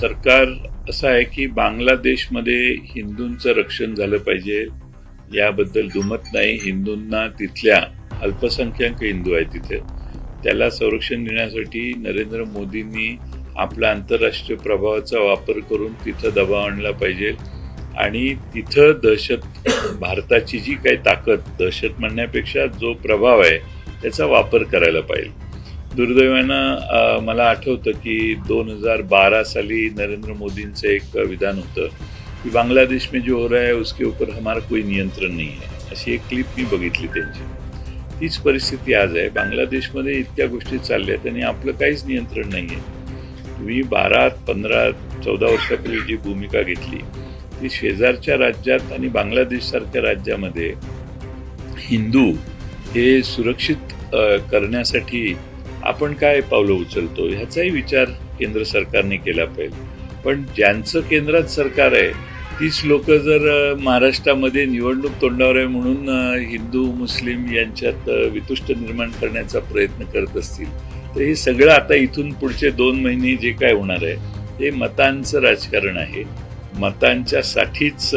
सरकार असं आहे की बांगलादेशमध्ये हिंदूंचं रक्षण झालं पाहिजे. याबद्दल दुमत नाही. हिंदूंना तिथल्या अल्पसंख्याक हिंदू आहे तिथे. त्याला संरक्षण देण्यासाठी नरेंद्र मोदींनी आपला आंतरराष्ट्रीय प्रभावाचा वापर करून तिथं दबाव आणला पाहिजे. आणि तिथं दहशत भारताची जी काही ताकद दहशत म्हणण्यापेक्षा जो प्रभाव आहे त्याचा वापर करायला पाहिजे. दुर्दैवानं मला आठवतं की दोन हजार बारा साली नरेंद्र मोदींचं एक विधान होतं की बांगलादेश में जो हो रहा है उसके ऊपर हमारा कोई नियंत्रण नहीं है. अशी एक क्लिप मी बघितली त्यांची. तीच परिस्थिती आज आहे. बांगलादेशमध्ये इतक्या गोष्टी चालल्या आहेत आणि आपलं काहीच नियंत्रण नाही आहे. तुम्ही बारा पंधरा चौदा वर्षापूर्वी जी भूमिका घेतली ती शेजारच्या राज्यात आणि बांगलादेशसारख्या राज्यामध्ये हिंदू हे सुरक्षित करण्यासाठी आपण काय पावलं उचलतो ह्याचाही विचार केंद्र सरकारने केला पाहिजे. पण ज्यांचं केंद्रात सरकार आहे तीच लोक जर महाराष्ट्रामध्ये निवडणूक तोंडावर आहे म्हणून हिंदू मुस्लिम यांच्यात वितुष्ट निर्माण करण्याचा प्रयत्न करत असतील तर हे सगळं आता इथून पुढचे दोन महिने जे काय होणार आहे ते मतांचं राजकारण आहे. मतांच्या साठीच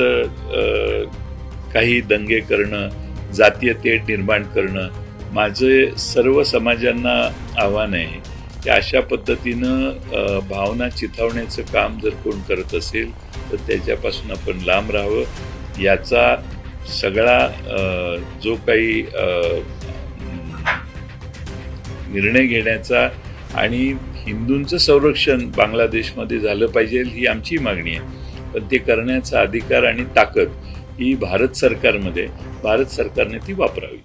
काही दंगे करणं जातीय तेढ निर्माण करणं माझे सर्व समाजांना आव्हान आहे की अशा पद्धतीनं भावना चिथावण्याचं काम जर कोण करत असेल तर त्याच्यापासून आपण लांब राहावं. याचा सगळा जो काही निर्णय घेण्याचा आणि हिंदूंचं संरक्षण बांगलादेशमध्ये झालं पाहिजे ही आमची मागणी आहे. पण ते करण्याचा अधिकार आणि ताकद ही भारत सरकारमध्ये भारत सरकारने ती वापरावी.